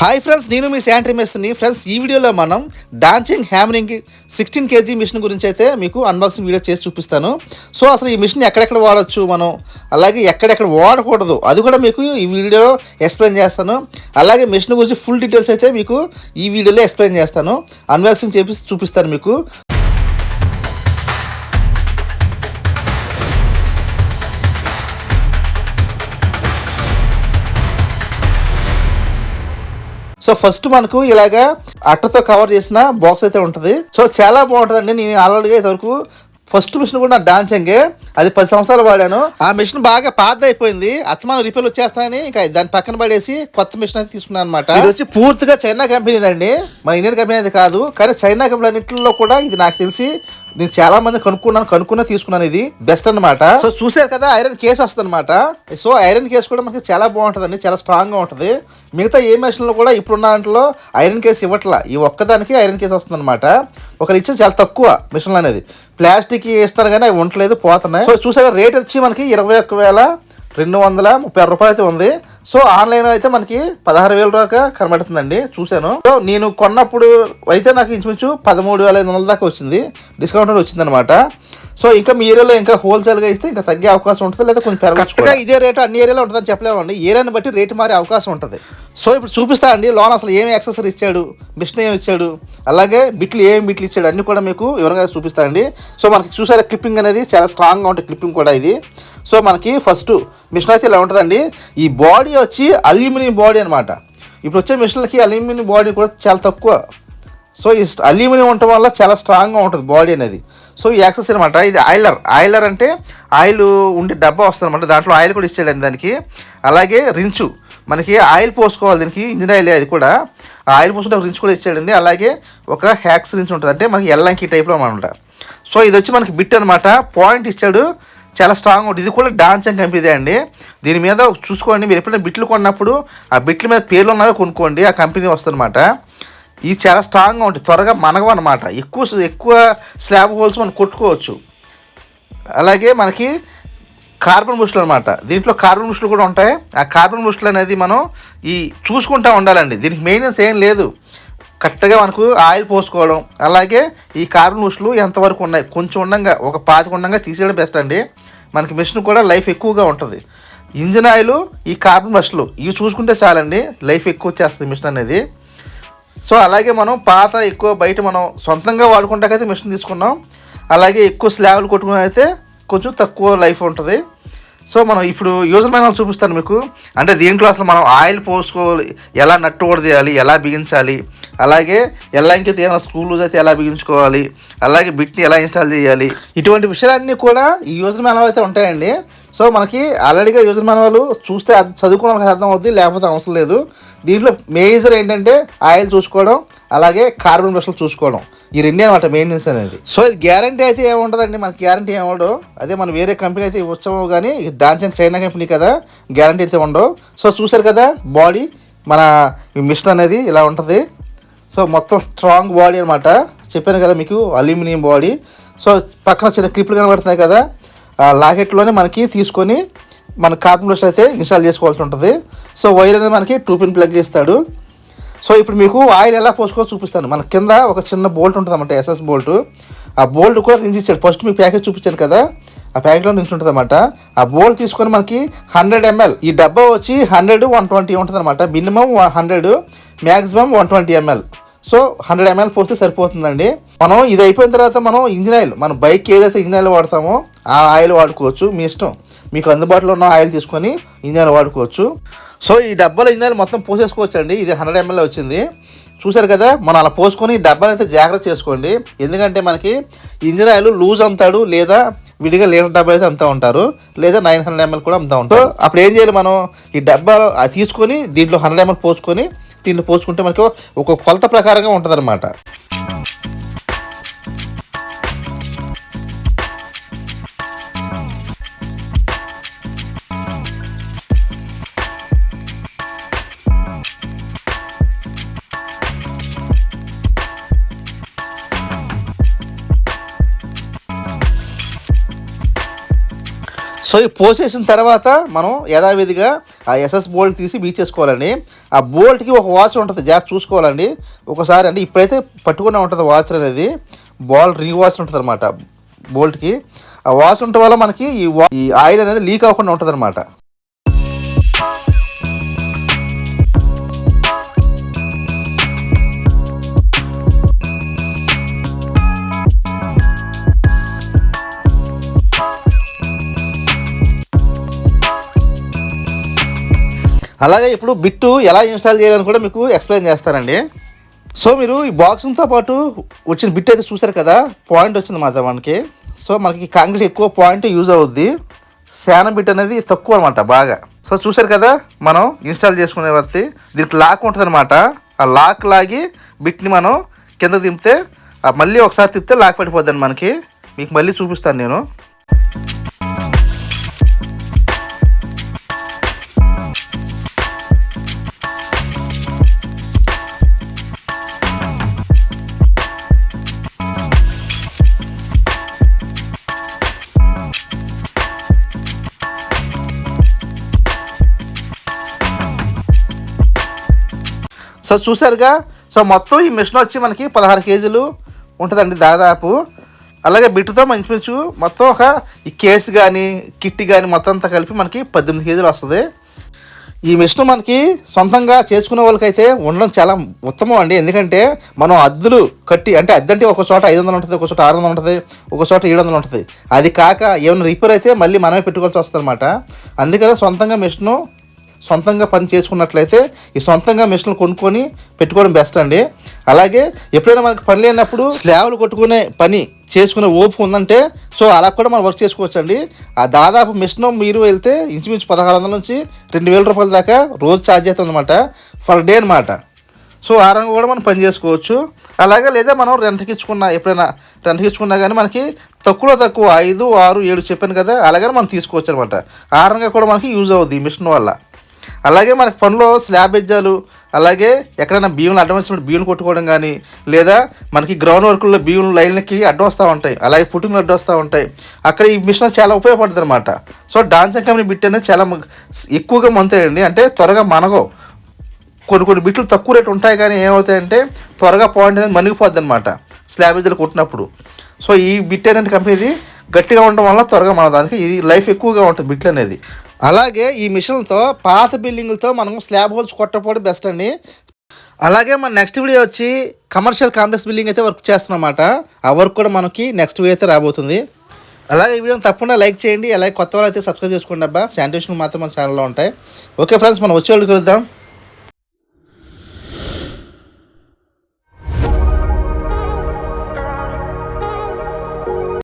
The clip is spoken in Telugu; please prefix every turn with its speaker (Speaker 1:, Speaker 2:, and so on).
Speaker 1: హాయ్ ఫ్రెండ్స్ నేను మీ శాంట్రీ మెస్ని ఫ్రెండ్స్ ఈ వీడియోలో మనం dancing hammering sixteen KG machine గురించి అయితే మీకు అన్బాక్సింగ్ వీడియో చేసి చూపిస్తాను. సో అసలు ఈ మిషన్ ఎక్కడెక్కడ వాడచ్చు మనం? అలాగే ఎక్కడెక్కడ వాడకూడదు? అది కూడా మీకు ఈ వీడియోలో ఎక్స్ప్లెయిన్ చేస్తాను. అలాగే మిషన్ గురించి ఫుల్ డీటెయిల్స్ అయితే మీకు ఈ వీడియోలో ఎక్స్ప్లెయిన్ చేస్తాను. అన్బాక్సింగ్ చేసి చూపిస్తాను మీకు. సో ఫస్ట్ మనకు ఇలాగా అట్టతో కవర్ చేసిన బాక్స్ అయితే ఉంటుంది. సో చాలా బాగుంటుందండి. నేను ఆల్రెడీగా ఇంతవరకు ఫస్ట్ మిషన్ కూడా నా డాన్సింగే అది పది సంవత్సరాలు వాడాను. ఆ మిషన్ బాగా పాత అయిపోయింది. అత్తమానం రిపేర్ వచ్చేస్తాయని ఇంకా దాని పక్కన పడేసి కొత్త మిషన్ అయితే తీసుకున్నాను అనమాట ఇది వచ్చి పూర్తిగా చైనా కంపెనీ అండి మన ఇండియన్ కంపెనీ అయితే కాదు. కానీ చైనా కంపెనీ అన్నింటిలో కూడా ఇది నాకు తెలిసి నేను చాలా మంది కనుక్కున్నాను కనుక్కున్నా తీసుకున్నాను. ఇది బెస్ట్ అన్నమాట. సో చూసారు కదా ఐరన్ కేస్ వస్తుంది అనమాట సో ఐరన్ కేస్ కూడా మనకి చాలా బాగుంటుందండి చాలా స్ట్రాంగ్గా ఉంటుంది. మిగతా ఏ మెషిన్లో కూడా ఇప్పుడున్న దాంట్లో ఐరన్ కేస్ ఇవ్వట్లా. ఈ ఒక్కదానికి ఐరన్ కేస్ వస్తుంది అనమాట ఒకరు ఇచ్చేది చాలా తక్కువ మిషన్లు అనేది. ప్లాస్టిక్ ఇస్తారు కానీ అవి ఉండలేదు పోతున్నాయి. సో చూసారా రేట్ వచ్చి మనకి ఇరవై ఒక్క వేల రెండు వందల ముప్పై ఆరు రూపాయలు అయితే ఉంది. సో ఆన్లైన్ అయితే మనకి పదహారు వేల దాకా కనబడుతుందండి. చూశాను. సో నేను కొన్నప్పుడు అయితే నాకు ఇంచుమించు పదమూడు వేల ఐదు వందల దాకా వచ్చింది. డిస్కౌంట్ వచ్చింది వచ్చిందనమాట సో ఇంకా మీ ఏరియాలో ఇంకా హోల్సేల్గా ఇస్తే ఇంకా తగ్గే అవకాశం ఉంటుంది లేదా కొంచెం పెరగచ్చు ఇదే రేటు అన్ని ఏరియాలో ఉంటుందని చెప్పలేమండి. ఏరియాని బట్టి రేటు మారే అవకాశం ఉంటుంది. సో ఇప్పుడు చూపిస్తా అండి లోన్ అసలు ఏమి యాక్సెసరీ ఇచ్చాడు మిషన్ ఏమి ఇచ్చాడు అలాగే బిట్లు ఏం బిట్లు ఇచ్చాడు అన్ని కూడా మీకు వివరంగా చూపిస్తా అండి. సో మనకి చూసారా క్లిప్పింగ్ అనేది చాలా స్ట్రాంగ్గా ఉంటుంది క్లిప్పింగ్ కూడా ఇది. సో మనకి ఫస్ట్ మిషన్ అయితే ఇలా ఉంటుందండి. ఈ బాడీ వచ్చి అల్యూమినియం బాడీ అనమాట ఇప్పుడు వచ్చే మిషన్లకి అల్యూమినియం బాడీ కూడా చాలా తక్కువ. సో ఈ అల్యూమినియం ఉండటం వల్ల చాలా స్ట్రాంగ్గా ఉంటుంది బాడీ అనేది. సో ఈ యాక్సెస్ అనమాట ఇది ఆయిలర్ ఆయిలర్ అంటే ఆయిల్ ఉండే డబ్బా వస్తుంది అనమాట. దాంట్లో ఆయిల్ కూడా ఇచ్చాడండి దానికి. అలాగే రించు. మనకి ఆయిల్ పోసుకోవాలి దీనికి ఇంజిన్ ఆయిల్ అది కూడా. ఆయిల్ పోసుకుంటే రించ్ కూడా ఇచ్చాడండి అలాగే ఒక హ్యాక్స్ రించ్ ఉంటుంది. అంటే మనకి ఎల్లంకి టైప్లో అనమాట. సో ఇది వచ్చి మనకి బిట్ అనమాట. పాయింట్ ఇచ్చాడు. చాలా స్ట్రాంగ్ ఉంటుంది. ఇది కూడా డాన్స్ అండ్ కంపెనీదే అండి. దీని మీద చూసుకోండి. మీరు ఎప్పుడైనా బిట్లు కొన్నప్పుడు ఆ బిట్ల మీద పేర్లు ఉన్నవి కొనుక్కోండి. ఆ కంపెనీ వస్తుందన్నమాట. ఇది చాలా స్ట్రాంగ్గా ఉంటుంది త్వరగా మనగవన్నమాట. ఎక్కువ ఎక్కువ స్లాబ్ హోల్స్ మనం కొట్టుకోవచ్చు. అలాగే మనకి కార్బన్ బుష్లు అనమాట దీంట్లో కార్బన్ బుషులు కూడా ఉంటాయి. ఆ కార్బన్ బుస్టులు అనేది మనం ఈ చూసుకుంటా ఉండాలండి. దీనికి మెయింటెనెన్స్ ఏం లేదు. కరెక్ట్గా మనకు ఆయిల్ పోసుకోవడం అలాగే ఈ కార్బన్ బుషులు ఎంతవరకు ఉన్నాయి. కొంచెం ఉండంగా ఒక పాతిక ఉండంగా తీసేయడం బెస్ట్ అండి. మనకి మిషన్ కూడా లైఫ్ ఎక్కువగా ఉంటుంది. ఇంజిన్ ఆయిల్ ఈ కార్బన్ బ్రష్లు ఇవి చూసుకుంటే చాలండి. లైఫ్ ఎక్కువ వచ్చేస్తుంది మిషన్ అనేది. సో అలాగే మనం పాత ఎక్కువ బయట మనం సొంతంగా వాడుకుంటాకైతే మిషన్ తీసుకున్నాం. అలాగే ఎక్కువ స్లాబ్లు కొట్టుకుని అయితే కొంచెం తక్కువ లైఫ్ ఉంటుంది. సో మనం ఇప్పుడు యూజర్ మ్యాన్ చూపిస్తాను మీకు. అంటే దీంట్లో అసలు మనం ఆయిల్ పోసుకోవాలి ఎలా నట్టు కూడా తీయాలి ఎలా బిగించాలి అలాగే ఎలా ఇంకైతే ఏమైనా స్క్రూ లూజ్ అయితే ఎలా బిగించుకోవాలి అలాగే బిట్ని ఎలా ఇన్స్టాల్ చేయాలి ఇటువంటి విషయాలన్నీ కూడా ఈ యూజర్ మాన్యువల్ అయితే ఉంటాయండి. సో మనకి ఆల్రెడీగా యూజర్ మాన్యువల్ చూస్తే అది చదువుకున్న వాళ్ళకి అర్థం అవుతుంది లేకపోతే అవసరం లేదు. దీంట్లో మేజర్ ఏంటంటే ఆయిల్ చూసుకోవడం అలాగే కార్బన్ బ్రష్లు చూసుకోవడం. ఈ రెండే అనమాట మెయింటెనెన్స్ అనేది. సో ఇది గ్యారంటీ అయితే ఏముంటుందండి మనకి గ్యారంటీ ఏమవడం అదే మనం వేరే కంపెనీ అయితే ఉత్సవం కానీ డాన్స్ చైనా కంపెనీ కదా గ్యారంటీ అయితే ఉండవు. సో చూసారు కదా బాడీ మన మిషన్ అనేది ఇలా ఉంటుంది. సో మొత్తం స్ట్రాంగ్ బాడీ అనమాట చెప్పాను కదా మీకు అల్యూమినియం బాడీ సో పక్కన చిన్న క్లిప్లు కనబడుతున్నాయి కదా లాకెట్లోనే మనకి తీసుకొని మన కార్బన్ బ్రష్ అయితే ఇన్స్టాల్ చేసుకోవాల్సి ఉంటుంది. సో వైర్ అనేది మనకి టూ పిన్ ప్లగ్ చేస్తాడు. సో ఇప్పుడు మీకు ఆయిల్ ఎలా పోసుకోవాలో చూపిస్తాను. మన కింద ఒక చిన్న బోల్ట్ ఉంటుంది అన్నమాట ఎస్ఎస్ బోల్ట్. ఆ బోల్ట్ కూడా రించి ఇచ్చాడు. ఫస్ట్ మీకు ప్యాకేజ్ చూపించాను కదా ఆ ప్యాకెట్లో నుంచి ఉంటుంది అనమాట ఆ బోల్ట్ తీసుకొని మనకి హండ్రెడ్ ఎంఎల్ ఈ డబ్బా వచ్చి హండ్రెడ్ వన్ ట్వంటీ ఉంటుంది అనమాట minimum hundred maximum one twenty ML. So hundred ML పోస్తే సరిపోతుందండి. మనం ఇది అయిపోయిన తర్వాత మనం ఇంజిన్ ఆయిల్ మన బైక్ ఏదైతే ఇంజిన్ ఆయిల్ వాడతామో ఆ ఆయిల్ వాడుకోవచ్చు. మీ ఇష్టం. మీకు అందుబాటులో ఉన్న ఆయిల్ తీసుకొని ఇంజిన్ ఆయిల్ వాడుకోవచ్చు. సో ఈ డబ్బాలో ఇంజిన్ ఆయిల్ మొత్తం పోసేసుకోవచ్చు అండి ఇది హండ్రెడ్ ఎంఎల్ వచ్చింది. చూసారు కదా మనం అలా పోసుకొని ఈ అయితే జాగ్రత్త చేసుకోండి. ఎందుకంటే మనకి ఇంజిన్ ఆయిల్ లూజ్ అమ్ముతాడు లేదా విడిగా లీటర్ డబ్బాలు అయితే అమ్ముతా ఉంటారు. లేదా నైన్ హండ్రెడ్ ఎంఎల్ కూడా అమ్ముతా ఉంటారు. అప్పుడు ఏం చేయాలి మనం? ఈ డబ్బా అది తీసుకొని దీంట్లో హండ్రెడ్ ఎంఎల్ పోసుకొని దీంట్లో పోసుకుంటే మనకు ఒక కొలత ప్రకారంగా ఉంటుందన్నమాట. సో ఈ పోసేసిన తర్వాత మనం యథావిధిగా ఆ ఎస్ఎస్ బోల్డ్ తీసి బీచ్ చేసుకోవాలని ఆ బోల్ట్కి ఒక వాచ్ ఉంటుంది. జాగ్రత్త చూసుకోవాలండి. ఒకసారి అంటే ఇప్పుడైతే పట్టుకునే ఉంటుంది వాచ్ అనేది. బాల్ రింగ్ వాచ్ ఉంటుంది అనమాట బోల్ట్కి. ఆ వాచ్ ఉండటం వల్ల మనకి ఈ వా- ఈ ఆయిల్ అనేది లీక్ అవ్వకుండా ఉంటుంది అనమాట అలాగే ఇప్పుడు బిట్టు ఎలా ఇన్స్టాల్ చేయాలని కూడా మీకు ఎక్స్ప్లెయిన్ చేస్తానండి. సో మీరు ఈ బాక్సింగ్తో పాటు వచ్చిన బిట్ అయితే చూసారు కదా పాయింట్ వచ్చింది మాట మనకి. సో మనకి కాంక్రీట్ ఎక్కువ పాయింట్ యూజ్ అవుద్ది. శానం బిట్ అనేది తక్కువ అనమాట బాగా. సో చూసారు కదా మనం ఇన్స్టాల్ చేసుకునే వరకు దీనికి లాక్ ఉంటుంది అనమాట ఆ లాక్ లాగి బిట్ని మనం కింద దింపితే మళ్ళీ ఒకసారి తిప్పితే లాక్ పడిపోద్దండి మనకి. మీకు మళ్ళీ చూపిస్తాను నేను. సో చూసారుగా సో మొత్తం ఈ మిషన్ వచ్చి మనకి పదహారు కేజీలు ఉంటుందండి దాదాపు. అలాగే బిట్టుతో మంచి మంచు మొత్తం ఒక ఈ కేసు కానీ కిట్ కానీ మొత్తం అంతా కలిపి మనకి పద్దెనిమిది కేజీలు వస్తుంది. ఈ మిషన్ మనకి సొంతంగా చేసుకునే వాళ్ళకైతే ఉండడం చాలా ఉత్తమం అండి. ఎందుకంటే మనం అద్దులు కట్టి అంటే అద్దె అంటే ఒక చోట ఐదు వందలు ఉంటుంది ఒక చోట ఆరు వందలు ఉంటుంది ఒక చోట ఏడు వందలు ఉంటుంది. అది కాక ఏమైనా రిపేర్ అయితే మళ్ళీ మనమే పెట్టుకోవాల్సి వస్తుంది అనమాట అందుకనే సొంతంగా మిషను సొంతంగా పని చేసుకున్నట్లయితే ఈ సొంతంగా మిషన్లు కొనుక్కొని పెట్టుకోవడం బెస్ట్ అండి. అలాగే ఎప్పుడైనా మనకి పని లేనప్పుడు స్లాబ్లు కొట్టుకునే పని చేసుకునే ఓపిక ఉందంటే సో అలా కూడా మనం వర్క్ చేసుకోవచ్చు అండి ఆ దాదాపు మిషన్ మీరు వెళ్తే ఇంచుమించు పదహారు వందల నుంచి రెండు వేల రూపాయల దాకా రోజు ఛార్జ్ అవుతుంది అనమాట ఫర్ డే అనమాట సో ఆ రంగు కూడా మనం పని చేసుకోవచ్చు. అలాగే లేదా మనం రెంట్కి ఇచ్చుకున్నా ఎప్పుడైనా రెంట్కి ఇచ్చుకున్నా కానీ మనకి తక్కువలో తక్కువ ఐదు ఆరు ఏడు చెప్పాను కదా అలాగే మనం తీసుకోవచ్చు అనమాట ఆ రంగా కూడా మనకి యూజ్ అవుద్ది ఈ మిషన్ వల్ల. అలాగే మనకి పనిలో స్లాబ్ ఎజ్జాలు అలాగే ఎక్కడైనా బియ్యంలు అడ్డం వచ్చినప్పుడు బియ్యం కొట్టుకోవడం కానీ లేదా మనకి గ్రౌండ్ వర్క్లో బియ్యం లైన్లకి అడ్డం వస్తూ ఉంటాయి అలాగే పుట్టింగ్లు అడ్డం వస్తూ ఉంటాయి. అక్కడ ఈ మిషన్ చాలా ఉపయోగపడుతుంది అనమాట సో డాన్సింగ్ కంపెనీ బిట్ అనేది చాలా ఎక్కువగా మంతాయండి అంటే త్వరగా మనగో కొన్ని కొన్ని బిట్లు తక్కువ రేటు ఉంటాయి కానీ ఏమవుతాయంటే త్వరగా పాయింట్ అనేది మణిగిపోద్ది అనమాట స్లాబ్ ఎజ్జలు కొట్టినప్పుడు. సో ఈ బిట్ అనేది కంపెనీది గట్టిగా ఉండడం వల్ల త్వరగా మన దానికి ఇది లైఫ్ ఎక్కువగా ఉంటుంది బిట్లు అనేది. అలాగే ఈ మిషన్లతో పాత బిల్డింగ్లతో మనం స్లాబ్ హోల్స్ కొట్టకపోవడం బెస్ట్ అండి. అలాగే మన నెక్స్ట్ వీడియో వచ్చి కమర్షియల్ కాంప్లెక్స్ బిల్డింగ్ అయితే వర్క్ చేస్తున్నమాట ఆ వర్క్ కూడా మనకి నెక్స్ట్ వీడియో అయితే రాబోతుంది. అలాగే ఈ వీడియోని తప్పకుండా లైక్ చేయండి. అలాగే కొత్త వాళ్ళు అయితే సబ్స్క్రైబ్ చేసుకోండి అబ్బా. శానిటేషన్ మాత్రం మన ఛానల్లో ఉంటాయి. ఓకే ఫ్రెండ్స్ మనం వచ్చే వాళ్ళకి